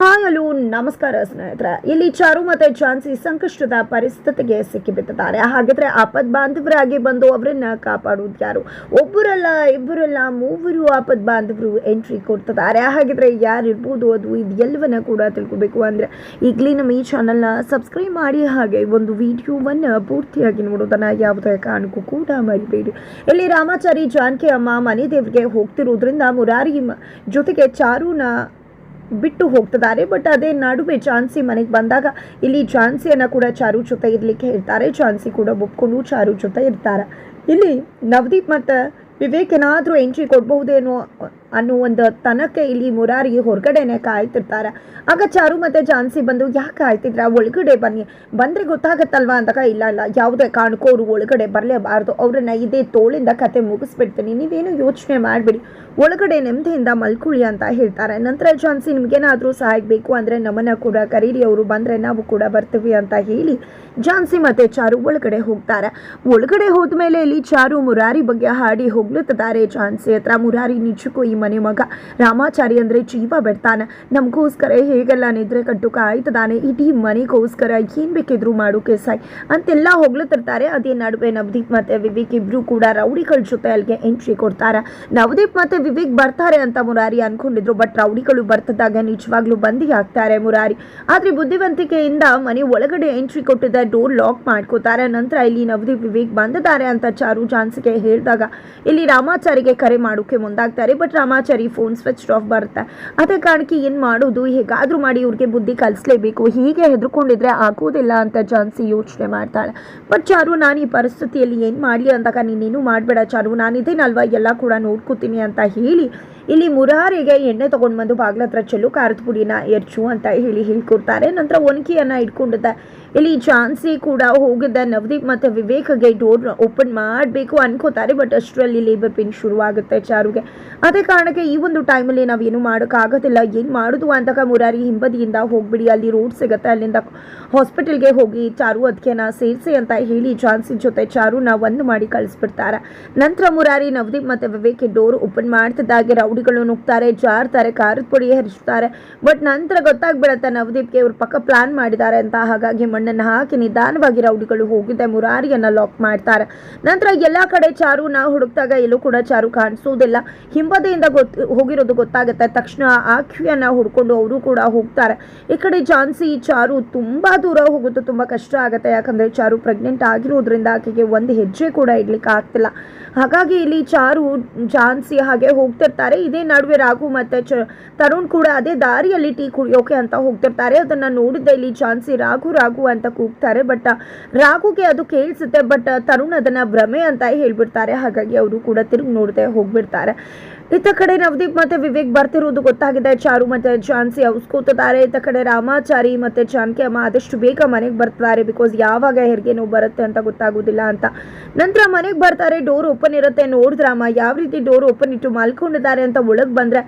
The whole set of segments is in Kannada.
ಹಾಯ್ ಹಲೋ ನಮಸ್ಕಾರ ಸ್ನೇಹಿತರೆ. ಇಲ್ಲಿ ಚಾರು ಮತ್ತೆ ಚಾನ್ಸಿ ಸಂಕಷ್ಟದ ಪರಿಸ್ಥಿತಿಗೆ ಸಿಕ್ಕಿಬಿಟ್ಟಿದ್ದಾರೆ. ಹಾಗಿದ್ರೆ ಆಪದ್ ಬಾಂಧವರಾಗಿ ಬಂದು ಅವರನ್ನ ಕಾಪಾಡುವುದು ಯಾರು? ಒಬ್ಬರಲ್ಲ ಇಬ್ಬರಲ್ಲ ಮೂವರು ಆಪದ್ ಬಾಂಧವರು ಎಂಟ್ರಿ ಕೊಡ್ತಿದ್ದಾರೆ. ಹಾಗಿದ್ರೆ ಯಾರು ಇರ್ಬೋದು ಅದು ಇದು ಎಲ್ಲವನ್ನ ಕೂಡ ತಿಳ್ಕೊಬೇಕು ಅಂದ್ರೆ ಈಗಲೇ ನಮ್ಮ ಈ ಚಾನಲ್ನ ಸಬ್ಸ್ಕ್ರೈಬ್ ಮಾಡಿ ಹಾಗೆ ಒಂದು ವಿಡಿಯೋವನ್ನು ಪೂರ್ತಿಯಾಗಿ ನೋಡೋದನ್ನ ಯಾವುದೇ ಕಾರಣಕ್ಕೂ ಕೂಡ ಮರಿಬೇಡಿ. ಇಲ್ಲಿ ರಾಮಾಚಾರಿ ಜಾನಕಿ ಅಮ್ಮ ಮನೆ ದೇವರಿಗೆ ಹೋಗ್ತಿರೋದ್ರಿಂದ ಮುರಾರಿ ಜೊತೆಗೆ ಚಾರುನ ಬಿಟ್ಟು ಹೋಗ್ತಿದ್ದಾರೆ. ಬಟ್ ಅದೇ ನಡುವೆ ಝಾನ್ಸಿ ಮನೆಗೆ ಬಂದಾಗ ಇಲ್ಲಿ ಝಾನ್ಸಿಯನ್ನ ಕೂಡ ಚಾರು ಜೊತೆ ಇರಲಿಕ್ಕೆ ಹೇಳ್ತಾರೆ. ಝಾನ್ಸಿ ಕೂಡ ಒಪ್ಕೊಂಡು ಚಾರು ಜೊತೆ ಇರ್ತಾರೆ. ಇಲ್ಲಿ ನವದೀಪ್ ಮತ್ತು ವಿವೇಕ್ ಏನಾದರೂ ಎಂಟ್ರಿ ಕೊಡಬಹುದೇನೋ ಅನ್ನೋ ಒಂದು ತನಕ್ಕೆ ಇಲ್ಲಿ ಮುರಾರಿ ಹೊರಗಡೆನೆ ಕಾಯ್ತಿರ್ತಾರೆ. ಆಗ ಚಾರು ಮತ್ತು ಜಾನ್ಸಿ ಬಂದು, ಯಾಕೆ ಕಾಯ್ತಿದ್ರ ಒಳಗಡೆ ಬನ್ನಿ. ಬಂದರೆ ಗೊತ್ತಾಗತ್ತಲ್ವಾ? ಅಂದಾಗ, ಇಲ್ಲ ಇಲ್ಲ. ಯಾವುದೇ ಕಾರಣಕ್ಕೂ ಅವರು ಒಳಗಡೆ ಬರಲೇಬಾರ್ದು. ಅವ್ರನ್ನ ಇದೇ ತೋಳಿಂದ ಕತೆ ಮುಗಿಸ್ಬಿಡ್ತೀನಿ. ನೀವೇನು ಯೋಚನೆ ಮಾಡಬೇಡಿ. ಒಳಗಡೆ ನೆಮ್ಮದಿಯಿಂದ ಮಲ್ಕೊಳ್ಳಿ ಅಂತ ಹೇಳ್ತಾರೆ. ನಂತರ ಜಾನ್ಸಿ, ನಿಮಗೇನಾದರೂ ಸಹಾಯ ಬೇಕು ಅಂದರೆ ನಮ್ಮನ್ನ ಕೂಡ ಕರೀರಿ. ಅವರು ಬಂದರೆ ನಾವು ಕೂಡ ಬರ್ತೀವಿ ಅಂತ ಹೇಳಿ ಜಾನ್ಸಿ ಮತ್ತು ಚಾರು ಒಳಗಡೆ ಹೋಗ್ತಾರೆ. ಒಳಗಡೆ ಹೋದ್ಮೇಲೆ ಇಲ್ಲಿ ಚಾರು ಮುರಾರಿ ಬಗ್ಗೆ ಹಾಡಿ ಹೋಗ್ಲುತ್ತಿದ್ದಾರೆ ಝಾನ್ಸಿ ಹತ್ರ ಮುರಾರಿ ನಿಜಕ್ಕೂ ಈ ಮನೆ ಮಗ ರಾಮಾಚಾರಿ ಅಂದರೆ ಜೀವ ಬಿಡ್ತಾನೆ. ನಮಗೋಸ್ಕರ ಹೇಗೆಲ್ಲ ನಿದ್ರೆ ಕಟ್ಟು ಕಾಯ್ತದಾನೆ ಇಡೀ ಮನೆಗೋಸ್ಕರ ಏನು ಬೇಕಿದ್ರು ಮಾಡೋಕೆ ಸಾಯಿ. ಅಂತೆಲ್ಲ ಹೋಗ್ಲತ್ತಿರ್ತಾರೆ ಅದೇ ನಡುವೆ ನವದೀಪ್ ಮತ್ತು ವಿವೇಕ್ ಇಬ್ಬರು ಕೂಡ ರೌಡಿಗಳ ಜೊತೆ ಅಲ್ಲಿಗೆ ಎಂಟ್ರಿ ಕೊಡ್ತಾರೆ. ನವದೀಪ್ ಮತ್ತು ವಿವೇಕ್ ಬರ್ತಾರೆ ಅಂತ ಮುರಾರಿ ಅನ್ಕೊಂಡಿದ್ರು. ಬಟ್ ರೌಡಿಗಳು ಬರ್ತದಾಗ ನಿಜವಾಗ್ಲೂ ಬಂದಿ ಹಾಕ್ತಾರೆ ಮುರಾರಿ. ಆದರೆ ಬುದ್ಧಿವಂತಿಕೆಯಿಂದ ಮನೆ ಒಳಗಡೆ ಎಂಟ್ರಿ ಕೊಟ್ಟಿದ್ದ ಡೋರ್ ಲಾಕ್ ಮಾಡ್ಕೋತಾರೆ. ನಂತರ ಇಲ್ಲಿ ನವದೀಪ್, ವಿವೇಕ್ ಬಂದಿದ್ದಾರೆ ಅಂತ ಚಾರು ಝಾನ್ಸಿಗೆ ಹೇಳಿದಾಗ, ಇಲ್ಲಿ ರಾಮಾಚಾರಿಗೆ ಕರೆ ಮಾಡೋಕ್ಕೆ ಮುಂದಾಗ್ತಾರೆ. But Ramachari phone switch off ಬರುತ್ತೆ. ಅದೇ ಕಾರಣಕ್ಕೆ ಏನು ಮಾಡೋದು? ಹೇಗಾದರೂ ಮಾಡಿ ಇವ್ರಿಗೆ ಬುದ್ಧಿ ಕಲಿಸ್ಲೇಬೇಕು. ಹೀಗೆ ಹೆದರ್ಕೊಂಡಿದ್ರೆ ಆಗೋದಿಲ್ಲ ಅಂತ ಜಾನ್ಸಿ ಯೋಚನೆ ಮಾಡ್ತಾಳೆ. ಬಟ್ ಚಾರು, ನಾನು ಈ ಪರಿಸ್ಥಿತಿಯಲ್ಲಿ ಏನು ಮಾಡಲಿ ಅಂದಾಗ ನೀನೇನು ಮಾಡಬೇಡ ಚಾರು. ನಾನು ಇದೇನಲ್ವಾ ಎಲ್ಲ ಕೂಡ ನೋಡ್ಕೋತೀನಿ ಅಂತ ಹೇಳಿ ಇಲ್ಲಿ ಮುರಾರಿಗೆ ಎಣ್ಣೆ ತೊಗೊಂಡು ಬಂದು ಬಾಗ್ಲ ಹತ್ರ ಚೆಲ್ಲು, ಖಾರದ ಪುಡಿನ ಎರ್ಚು ಅಂತ ಹೇಳಿ ಹೇಳ್ಕೊಡ್ತಾರೆ. ನಂತರ ಒನಕಿಯನ್ನು ಇಟ್ಕೊಂಡಿದ್ದೆ ಇಲ್ಲಿ ಝಾನ್ಸಿ ಕೂಡ ಹೋಗಿದ್ದ ನವದೀಪ್ ಮತ್ತು ವಿವೇಕ್ಗೆ ಡೋರ್ ಓಪನ್ ಮಾಡಬೇಕು ಅನ್ಕೋತಾರೆ, ಬಟ್ ಅಷ್ಟರಲ್ಲಿ ಲೇಬರ್ ಪೇನ್ ಶುರುವಾಗುತ್ತೆ ಚಾರುಗೆ. ಅದೇ ಕಾರಣಕ್ಕೆ ಈ ಒಂದು ಟೈಮಲ್ಲಿ ನಾವೇನು ಮಾಡೋಕ್ಕಾಗೋದಿಲ್ಲ. ಏನು ಮಾಡೋದು ಅಂತ ಮುರಾರಿ ಹಿಂಬದಿಯಿಂದ ಹೋಗ್ಬಿಡಿ, ಅಲ್ಲಿ ರೋಡ್ ಸಿಗುತ್ತೆ, ಅಲ್ಲಿಂದ ಹಾಸ್ಪಿಟಲ್ಗೆ ಹೋಗಿ ಚಾರು ಅದಕ್ಕೆನ ಸೇರಿಸಿ ಅಂತ ಹೇಳಿ ಝಾನ್ಸಿ ಜೊತೆ ಚಾರುನ ಒಂದು ಮಾಡಿ ಕಳಿಸ್ಬಿಡ್ತಾರೆ. ನಂತರ ಮುರಾರಿ ನವದೀಪ್ ಮತ್ತು ವಿವೇಕ್ ಡೋರ್ ಓಪನ್ ಮಾಡ್ತಿದ್ದಾಗೆ ರೌಡಿಗಳು ನುಗ್ತಾರೆ, ಜಾರ್ತಾರೆ ಖಾರದ ಪುಡಿ ಹರಿಸ್ತಾರೆ. ಬಟ್ ನಂತರ ಗೊತ್ತಾಗ್ಬಿಡತ್ತೆ ನವದೀಪ್ಗೆ ಇವ್ರ ಪಕ್ಕ ಪ್ಲಾನ್ ಮಾಡಿದ್ದಾರೆ ಅಂತ. ಹಾಗಾಗಿ ಮಣ್ಣನ್ನು ಹಾಕಿ ನಿಧಾನವಾಗಿ ರೌಡಿಗಳು ಹೋಗಿದ್ದೆ ಮುರಾರಿಯನ್ನ ಲಾಕ್ ಮಾಡ್ತಾರೆ. ನಂತರ ಎಲ್ಲ ಕಡೆ ಚಾರುನ ಹುಡುಕ್ದಾಗ ಎಲ್ಲೂ ಕೂಡ ಚಾರು ಕಾಣಿಸೋದಿಲ್ಲ. ಹಿಂಬದಿಯಿಂದ ಗೊತ್ತ ಹೋಗಿರೋದು ಗೊತ್ತಾಗುತ್ತೆ. ತಕ್ಷಣ ಆಖ್ಯನ ಹುಡ್ಕೊಂಡು ಅವರು ಕೂಡ ಹೋಗ್ತಾರೆ. ಈ ಕಡೆ ಜಾನ್ಸಿ, ಚಾರು ತುಂಬಾ ದೂರ ಹೋಗೋದು ತುಂಬಾ ಕಷ್ಟ ಆಗುತ್ತೆ. ಯಾಕಂದ್ರೆ ಚಾರು ಪ್ರೆಗ್ನೆಂಟ್ ಆಗಿರೋದ್ರಿಂದ ಆಕೆಗೆ ಒಂದು ಹೆಜ್ಜೆ ಕೂಡ ಇಡ್ಲಿಕ್ಕೆ ಆಗ್ತಿಲ್ಲ ಹಾಗಾಗಿ ಇಲ್ಲಿ ಚಾರು, ಜಾನ್ಸಿ ಹಾಗೆ ಹೋಗ್ತಿರ್ತಾರೆ. ಇದೇ. ನಡುವೆ ರಾಘು ಮತ್ತೆ ಚ, ತರುಣ್ ಕೂಡ ಅದೇ ದಾರಿಯಲ್ಲಿ ಟೀ ಕುಡಿಯೋಕೆ ಅಂತ ಹೋಗ್ತಿರ್ತಾರೆ. ಅದನ್ನ ನೋಡಿದ್ದೆ ಇಲ್ಲಿ ಝಾನ್ಸಿ ರಾಘು ರಾಘು ಅಂತ ಕೂಗ್ತಾರೆ. ಬಟ್, ರಾಘುಗೆ ಅದು ಕೇಳಿಸುತ್ತೆ. ಬಟ್, ತರುಣ್ ಅದನ್ನ ಭ್ರಮೆ ಅಂತ ಹೇಳ್ಬಿಡ್ತಾರೆ. ಹಾಗಾಗಿ ಅವರು ಕೂಡ ತಿರುಗಿ ನೋಡದೆ ಹೋಗ್ಬಿಡ್ತಾರೆ. ಇತ್ತ ಕಡೆ ನವದೀಪ್ ಮತ್ತೆ ವಿವೇಕ್ ಬರ್ತಿರೋದು ಗೊತ್ತಾಗಿದೆ. ಚಾರು ಮತ್ತೆ ಝಾನ್ಸಿ ಕೂತಿದ್ದಾರೆ ಇತ್ತ ಕಡೆ ರಾಮಾಚಾರಿ ಮತ್ತೆ ಚಾನ್ಕಿ ಅಮ್ಮ ಆದಷ್ಟು ಬೇಗ ಮನೆಗೆ ಬರ್ತಾರೆ. ಬಿಕಾಸ್ ಯಾವಾಗ ಹೆರಿಗೆ ನೋವು ಬರುತ್ತೆ ಅಂತ ಗೊತ್ತಾಗೋದಿಲ್ಲ ಅಂತ. ನಂತರ ಮನೆಗೆ ಬರ್ತಾರೆ. ಡೋರ್ ಓಪನ್ ಇರುತ್ತೆ. ನೋಡಿದ್ರಮ್ಮ ಯಾವ ರೀತಿ ಡೋರ್ ಓಪನ್ ಇಟ್ಟು ಮಲ್ಕೊಂಡಿದ್ದಾರೆ ಅಂತ ಒಳಗೆ ಬಂದ್ರೆ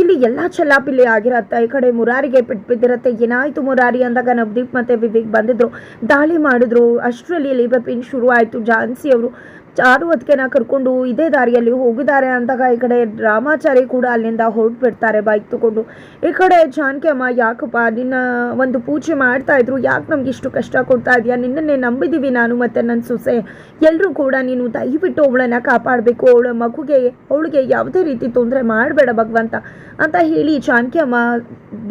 ಇಲ್ಲಿ ಎಲ್ಲ ಚಲ್ಲಾಪಿಲ್ಲಿ ಆಗಿರತ್ತೆ. ಈ ಕಡೆ ಮುರಾರಿಗೆ ಪೆಟ್ಟು ಬಿದ್ದಿರತ್ತೆ. ಏನಾಯ್ತು ಮುರಾರಿ ಅಂದಾಗ ನವದೀಪ್ ಮತ್ತೆ ವಿವೇಕ್ ಬಂದಿದ್ರು. ದಾಳಿ ಮಾಡಿದ್ರು. ಅಷ್ಟರಲ್ಲಿ ಲೇಬರ್ ಪೇನ್ ಶುರು ಆಯ್ತು ಝಾನ್ಸಿ ಅವರು ಚಾರು ಹೊತ್ತಿಗೆನ ಕರ್ಕೊಂಡು ಇದೇ ದಾರಿಯಲ್ಲಿ ಹೋಗಿದ್ದಾರೆ ಅಂದಾಗ ಈ ಕಡೆ ರಾಮಾಚಾರಿ ಕೂಡ ಅಲ್ಲಿಂದ ಹೊರಟ್ಬಿಡ್ತಾರೆ ಬೈಕ್ ತಗೊಂಡು. ಈ ಕಡೆ ಜಾನಕಿ ಅಮ್ಮ ಯಾಕಪ್ಪ ನಿನ್ನ ಒಂದು ಪೂಜೆ ಮಾಡ್ತಾ ಇದ್ರು? ಯಾಕೆ ನಮ್ಗೆ ಇಷ್ಟು ಕಷ್ಟ ಕೊಡ್ತಾ ಇದೆಯಾ? ನಿನ್ನನ್ನೇ ನಂಬಿದ್ದೀವಿ ನಾನು ಮತ್ತು ನನ್ನ ಸೊಸೆ. ಎಲ್ಲರೂ ಕೂಡ ನೀನು ದಯವಿಟ್ಟು ಅವಳನ್ನ ಕಾಪಾಡಬೇಕು. ಅವಳ ಮಗುಗೆ, ಅವಳಿಗೆ ಯಾವುದೇ ರೀತಿ ತೊಂದರೆ ಮಾಡಬೇಡ ಭಗವಂತ ಅಂತ ಹೇಳಿ ಜಾನಕಿ ಅಮ್ಮ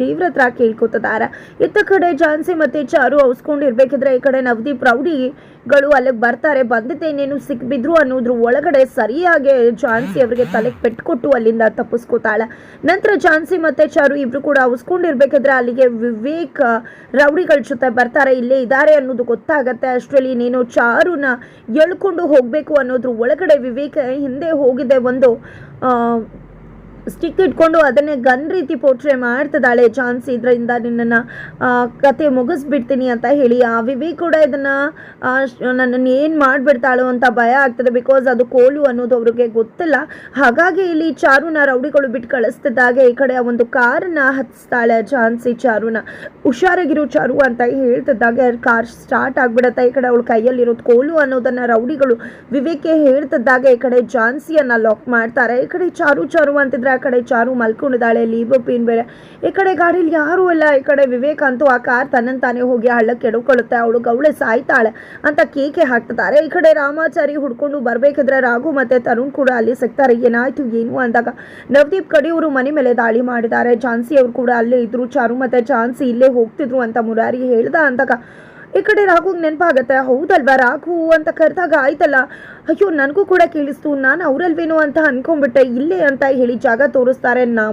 ದೇವ್ರ ಹತ್ರ ಕೇಳ್ಕೊತಿದ್ದಾರೆ ಇತ್ತ ಕಡೆ ಜಾನ್ಸಿ ಮತ್ತು ಚಾರು ಅವಸ್ಕೊಂಡಿರ್ಬೇಕಿದ್ರೆ ಈ ಕಡೆ ನವದೀಪ್ ರೌಡಿಗಳು ಅಲ್ಲಿಗೆ ಬರ್ತಾರೆ. ಬಂದಿದ್ದೇನೇನು ಸಿಕ್ಬಿದ್ರು ಅನ್ನೋದ್ರ ಒಳಗಡೆ ಸರಿಯಾಗಿ ಝಾನ್ಸಿ ಅವರಿಗೆ ತಲೆ ಪೆಟ್ಟು ಕೊಟ್ಟು ಅಲ್ಲಿಂದ ತಪ್ಪಿಸ್ಕೋತಾಳೆ. ನಂತರ ಝಾನ್ಸಿ ಮತ್ತೆ ಚಾರು ಇಬ್ರು ಕೂಡ ಉಸ್ಕೊಂಡಿರ್ಬೇಕಾದ್ರೆ ಅಲ್ಲಿಗೆ ವಿವೇಕ್ ರೌಡಿಗಳ ಜೊತೆ ಬರ್ತಾರೆ, ಇಲ್ಲೇ ಇದ್ದಾರೆ ಅನ್ನೋದು ಗೊತ್ತಾಗತ್ತೆ. ಅಷ್ಟರಲ್ಲಿ ನೀನು ಚಾರುನ ಎಳ್ಕೊಂಡು ಹೋಗಬೇಕು ಅನ್ನೋದ್ರ ಒಳಗಡೆ ವಿವೇಕ್ ಹಿಂದೆ ಹೋಗಿದೆ ಒಂದು ಸ್ಟಿಕ್ ಇಟ್ಕೊಂಡು ಅದನ್ನೇ ಗನ್ ರೀತಿ ಪೋಟ್ರೆ ಮಾಡ್ತಿದ್ದಾಳೆ ಚಾನ್ಸ್. ಇದರಿಂದ ನಿನ್ನನ್ನು ಕತೆ ಮುಗಿಸ್ಬಿಡ್ತೀನಿ ಅಂತ ಹೇಳಿ ಆ ವಿವೇಕ್ ಕೂಡ ಇದನ್ನು ನನ್ನನ್ನು ಏನು ಮಾಡಿಬಿಡ್ತಾಳೋ ಅಂತ ಭಯ ಆಗ್ತದೆ ಬಿಕಾಸ್ ಅದು ಕೋಲು ಅನ್ನೋದು ಅವ್ರಿಗೆ ಗೊತ್ತಿಲ್ಲ. ಹಾಗಾಗಿ ಇಲ್ಲಿ ಚಾರುನ ರೌಡಿಗಳು ಬಿಟ್ಟು ಕಳಿಸ್ತಿದ್ದಾಗೆ ಈ ಕಡೆ ಒಂದು ಕಾರನ್ನ ಹತ್ತಿಸ್ತಾಳೆ ಚಾನ್ಸಿ ಚಾರುನ. ಹುಷಾರಾಗಿರೋ ಚಾರು ಅಂತ ಹೇಳ್ತಿದ್ದಾಗೆ ಕಾರ್ ಸ್ಟಾರ್ಟ್ ಆಗ್ಬಿಡತ್ತೆ. ಈ ಕಡೆ ಅವಳ ಕೈಯಲ್ಲಿರೋದು ಕೋಲು ಅನ್ನೋದನ್ನ ರೌಡಿಗಳು ವಿವೇಕ್ಗೆ ಹೇಳ್ತಿದ್ದಾಗ ಈ ಕಡೆ ಝಾನ್ಸಿಯನ್ನ ಲಾಕ್ ಮಾಡ್ತಾರೆ. ಈ ಕಡೆ ಚಾರು ಚಾರು ಅಂತಿದ್ರೆ ಆ ಕಡೆ ಚಾರು ಮಲ್ಕೊಂಡಿದ್ದಾಳೆ ಪೀನ್ ಬೇರೆ. ಈ ಕಡೆ ಗಾಡೀಲಿ ಯಾರೂ ಇಲ್ಲ. ಈ ಕಡೆ ವಿವೇಕ್ ಅಂತೂ ಆ ಕಾರ್ ತನ್ನ ತಾನೇ ಹೋಗಿ ಹಳ್ಳಕ್ಕೆ ಕೆಡುಕೊಳ್ಳುತ್ತೆ ಅವಳು ಗೌಳೆ ಸಾಯ್ತಾಳೆ ಅಂತ ಕೇಕೆ ಹಾಕ್ತಿದ್ದಾರೆ. ಈ ಕಡೆ ರಾಮಾಚಾರಿ ಹುಡ್ಕೊಂಡು ಬರಬೇಕಿದ್ರೆ ರಾಘು ಮತ್ತೆ ತರುಣ್ ಕೂಡ ಅಲ್ಲಿ ಸಿಗ್ತಾರೆ. ಏನಾಯ್ತು, ಏನು ಅಂದಾಗ ನವದೀಪ್ ಕಡೆಯವರು ಮನೆ ಮೇಲೆ ದಾಳಿ ಮಾಡಿದ್ದಾರೆ. ಝಾನ್ಸಿ ಅವರು ಕೂಡ ಅಲ್ಲೇ ಇದ್ರು. ಚಾರು ಮತ್ತೆ ಝಾನ್ಸಿ ಇಲ್ಲೇ ಹೋಗ್ತಿದ್ರು ಅಂತ ಮುರಾರಿ ಹೇಳ್ದ ಅಂದಾಗ ಈ ಕಡೆ ರಾಘುಗೆ ನೆನಪಾಗತ್ತೆ. ಹೌದಲ್ವಾ ರಾಘು ಅಂತ ಕರೆದಾಗ ಆಯ್ತಲ್ಲ. ಅಯ್ಯೋ, ನನಗೂ ಕೂಡ ಕೇಳಿಸ್ತು. ನಾನು ಅವರಲ್ವೇನೋ ಅಂತ ಅನ್ಕೊಂಡ್ಬಿಟ್ಟೆ. ಇಲ್ಲೇ ಅಂತ ಹೇಳಿ ಜಾಗ ತೋರಿಸ್ತಾರೆ ನಾ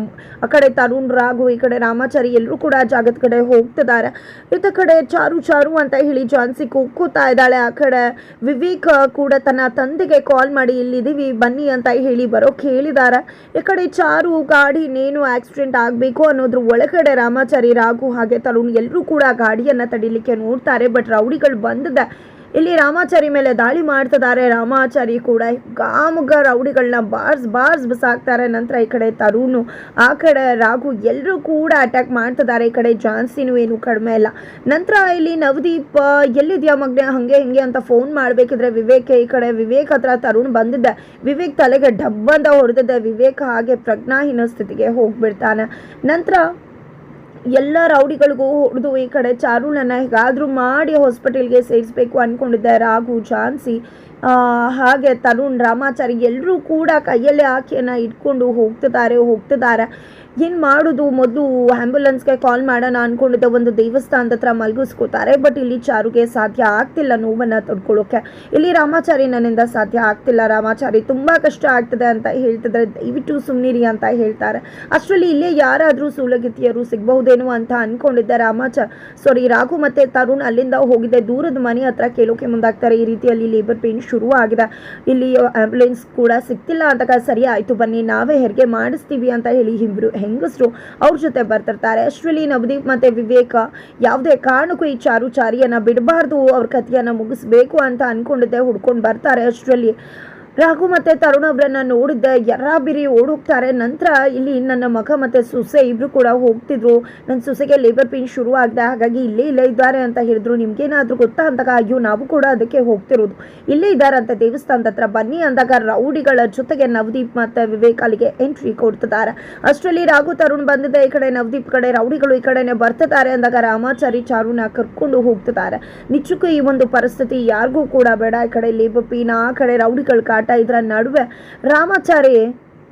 ಆ ಕಡೆ ತರುಣ್, ರಾಘು, ಈ ಕಡೆ ರಾಮಾಚಾರಿ ಎಲ್ಲರೂ ಕೂಡ ಜಾಗದ ಕಡೆ ಹೋಗ್ತಿದ್ದಾರೆ. ಇತ್ತ ಕಡೆ ಚಾರು ಚಾರು ಅಂತ ಹೇಳಿ ಜಾನ್ಸಿ ಕೂಗ್ಕೋತಾ ಇದ್ದಾಳೆ. ಆ ಕಡೆ ವಿವೇಕ್ ಕೂಡ ತನ್ನ ತಂದೆಗೆ ಕಾಲ್ ಮಾಡಿ, ಇಲ್ಲಿದ್ದೀವಿ, ಬನ್ನಿ ಅಂತ ಹೇಳಿ ಬರೋಕೆ ಹೇಳಿದ್ದಾರೆ ಈ ಕಡೆ ಚಾರು ಗಾಡಿ ಇನ್ನೇನು ಆಕ್ಸಿಡೆಂಟ್ ಆಗಬೇಕು ಅನ್ನೋದ್ರ ಒಳಗಡೆ ರಾಮಾಚಾರಿ, ರಾಘು ಹಾಗೆ ತರುಣ್ ಎಲ್ಲರೂ ಕೂಡ ಗಾಡಿಯನ್ನು ತಡಿಲಿಕ್ಕೆ ನೋಡ್ತಾರೆ. ಬಟ್ ರೌಡಿಗಳು ಬಂದಿದೆ. ಇಲ್ಲಿ ರಾಮಾಚಾರಿ ಮೇಲೆ ದಾಳಿ ಮಾಡ್ತಿದ್ದಾರೆ. ರಾಮಾಚಾರಿ ಕೂಡ ಗಾಮುಗ ರೌಡಿಗಳನ್ನ ಬಾರ್ಸ್ ಬಾರ್ಸ್ ಬಿಸಾಕ್ತಾರೆ. ನಂತರ ಈ ಕಡೆ ತರುಣು, ಆ ಕಡೆ ರಾಘು ಎಲ್ಲರೂ ಕೂಡ ಅಟ್ಯಾಕ್ ಮಾಡ್ತಿದ್ದಾರೆ. ಈ ಕಡೆ ಜಾನ್ಸಿನೂ ಏನು ಕಡಿಮೆ ಇಲ್ಲ. ನಂತರ ಇಲ್ಲಿ ನವದೀಪ್, ಎಲ್ಲಿದ್ಯಾ ಮಗ್ನೆ? ಹಂಗೆ ಹಿಂಗೆ ಅಂತ ಫೋನ್ ಮಾಡಬೇಕಿದ್ರೆ ವಿವೇಕ್, ಈ ಕಡೆ ವಿವೇಕ್ ಹತ್ರ ತರುಣ್ ಬಂದಿದ್ದೆ. ವಿವೇಕ್ ತಲೆಗೆ ಡಬ್ಬಂತ ಹೊಡೆದಿದ್ದೆ. ವಿವೇಕ್ ಹಾಗೆ ಪ್ರಜ್ಞಾಹೀನ ಸ್ಥಿತಿಗೆ ಹೋಗ್ಬಿಡ್ತಾನೆ. ನಂತರ ಎಲ್ಲ ರೌಡಿಗಳಿಗೂ ಹೊಡೆದು ಈ ಕಡೆ ಚಾರುಳನ್ನ ಹೇಗಾದರೂ ಮಾಡಿ ಹಾಸ್ಪಿಟಲ್ಗೆ ಸೇರಿಸ್ಬೇಕು ಅಂದ್ಕೊಂಡಿದ್ದೆ ರಾಘು, ಝಾನ್ಸಿ ಹಾಗೆ ತರುಣ್, ರಾಮಾಚಾರಿ ಎಲ್ಲರೂ ಕೂಡ ಕೈಯಲ್ಲೇ ಆಕೆಯನ್ನು ಇಟ್ಕೊಂಡು ಹೋಗ್ತಿದ್ದಾರೆ ಹೋಗ್ತಿದ್ದಾರೆ. ಏನು ಮಾಡೋದು? ಮೊದಲು ಆ್ಯಂಬುಲೆನ್ಸ್ಗೆ ಕಾಲ್ ಮಾಡೋಣ ಅಂದ್ಕೊಂಡಿದ್ದೆ ಒಂದು ದೇವಸ್ಥಾನದ ಹತ್ರ ಮಲಗಿಸ್ಕೋತಾರೆ ಬಟ್ ಇಲ್ಲಿ ಚಾರುಗೆ ಸಾಧ್ಯ ಆಗ್ತಿಲ್ಲ ನೋವನ್ನು ತಡ್ಕೊಳ್ಳೋಕೆ ಇಲ್ಲಿ ರಾಮಾಚಾರಿ ನನ್ನಿಂದ ಸಾಧ್ಯ ಆಗ್ತಿಲ್ಲ. ರಾಮಾಚಾರಿ ತುಂಬ ಕಷ್ಟ ಆಗ್ತದೆ ಅಂತ ಹೇಳ್ತಿದ್ರೆ. ದಯವಿಟ್ಟು ಸುಮ್ಮನಿರಿ ಅಂತ ಹೇಳ್ತಾರೆ. ಅಷ್ಟರಲ್ಲಿ ಇಲ್ಲೇ ಯಾರಾದರೂ ಸೂಲಗಿತ್ತಿಯರು ಸಿಗಬಹುದೇನೋ ಅಂತ ಅಂದ್ಕೊಂಡಿದ್ದೆ ರಾಮಾಚಾರ್, ಸಾರಿ, ರಾಘು ಮತ್ತು ತರುಣ್ ಅಲ್ಲಿಂದ ಹೋಗಿದ್ದೆ ದೂರದ ಮನೆ ಹತ್ರ ಕೇಳೋಕೆ ಮುಂದಾಗ್ತಾರೆ. ಈ ರೀತಿಯಲ್ಲಿ ಲೇಬರ್ ಪೇನ್ ಶುರು ಆಗಿದೆ ಇಲ್ಲಿ ಆ್ಯಂಬುಲೆನ್ಸ್ ಕೂಡ ಸಿಗ್ತಿಲ್ಲ ಅಂತ ಸರಿ, ಆಯಿತು ಬನ್ನಿ. ನಾವೇ ಹೆರಿಗೆ ಮಾಡಿಸ್ತೀವಿ ಅಂತ ಹೇಳಿ ಇಬ್ರು ಹೆಂಗಸರು ಅವ್ರ ಜೊತೆ ಬರ್ತಿರ್ತಾರೆ. ಅಷ್ಟರಲ್ಲಿ ನವದೀಪ್ ಮತ್ತು ವಿವೇಕ ಯಾವುದೇ ಕಾರಣಕ್ಕೂ ಈ ಚಾರು ಚಾರಿಯನ್ನು ಬಿಡಬಾರ್ದು. ಅವ್ರ ಕಥೆಯನ್ನು ಮುಗಿಸ್ಬೇಕು ಅಂತ ಅಂದ್ಕೊಂಡಿದ್ದೆ ಹುಡ್ಕೊಂಡು ಬರ್ತಾರೆ ಅಷ್ಟರಲ್ಲಿ ರಾಘು ಮತ್ತು ತರುಣ್ ಅವರನ್ನ ನೋಡಿದ್ದೆ. ಯರಾಬಿರಿ ಓಡೋಗ್ತಾರೆ. ನಂತರ ಇಲ್ಲಿ ನನ್ನ ಮಗ ಮತ್ತು ಸೊಸೆ ಇಬ್ಬರು ಕೂಡ ಹೋಗ್ತಿದ್ರು. ನನ್ನ ಸೊಸೆಗೆ ಲೇಬರ್ ಪೇನ್ ಶುರು ಆಗಿದೆ. ಹಾಗಾಗಿ ಇಲ್ಲೇ ಇಲ್ಲೇ, ಇದ್ದಾರೆ ಅಂತ ಹೇಳಿದ್ರು. ನಿಮ್ಗೇನಾದರೂ ಗೊತ್ತಾ? ಅಂದಾಗ ಅಯ್ಯೋ, ನಾವು ಕೂಡ ಅದಕ್ಕೆ ಹೋಗ್ತಿರೋದು. ಇಲ್ಲೇ ಇದ್ದಾರೆ ಅಂತ ದೇವಸ್ಥಾನದ ಹತ್ರ ಬನ್ನಿ ಅಂದಾಗ ರೌಡಿಗಳ ಜೊತೆಗೆ ನವದೀಪ್ ಮತ್ತು ವಿವೇಕ್ ಅಲ್ಲಿಗೆ ಎಂಟ್ರಿ ಕೊಡ್ತಿದ್ದಾರೆ. ಅಷ್ಟರಲ್ಲಿ ರಾಘು, ತರುಣ್ ಬಂದಿದೆ. ಈ ಕಡೆ ನವದೀಪ್ ಕಡೆ ರೌಡಿಗಳು ಈ ಕಡೆನೆ ಬರ್ತಿದ್ದಾರೆ ಅಂದಾಗ ರಾಮಾಚಾರಿ, ಚಾರುನ ಕರ್ಕೊಂಡು ಹೋಗ್ತಿದ್ದಾರೆ. ನಿಜಕ್ಕೂ ಈ ಒಂದು ಪರಿಸ್ಥಿತಿ ಯಾರಿಗೂ ಕೂಡ ಬೇಡ. ಈ ಕಡೆ ಲೇಬರ್ ಪೀನ್ ಆ ಕಡೆ ರೌಡಿಗಳು ಇದರ ನಡುವೆ ರಾಮಾಚಾರಿ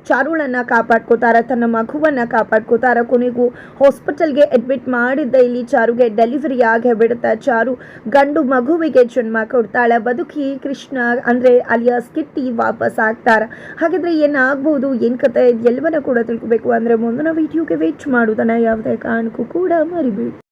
ಚಾರುಳನ್ನ ಕಾಪಾಡ್ಕೋತಾರೆ, ತನ್ನ ಮಗುವನ್ನ ಕಾಪಾಡ್ಕೋತಾರೆ. ಕೊನೆಗೂ ಹಾಸ್ಪಿಟಲ್ಗೆ ಅಡ್ಮಿಟ್ ಮಾಡಿದ್ದ ಇಲ್ಲಿ ಚಾರುಗೆ ಡೆಲಿವರಿ ಆಗಿ ಬಿಡುತ್ತೆ. ಚಾರು ಗಂಡು ಮಗುವಿಗೆ ಜನ್ಮ ಕೊಡ್ತಾಳೆ. ಬದುಕಿ ಕೃಷ್ಣ ಅಂದರೆ ಅಲಿಯಾಸ್ ಕಿಟ್ಟಿ ವಾಪಸ್ ಆಗ್ತಾರೆ. ಹಾಗಿದ್ರೆ ಏನಾಗ್ಬೋದು? ಏನು ಕತೆ ಎಲ್ಲವನ್ನ ಕೂಡ ತಿಳ್ಕೊಬೇಕು. ಅಂದರೆ ಮುಂದಿನ ವಿಡಿಯೋಗೆ ವೇಟ್ ಮಾಡೋದನ್ನು ಯಾವುದೇ ಕಾರಣಕ್ಕೂ ಕೂಡ ಮರಿಬೇಡಿ.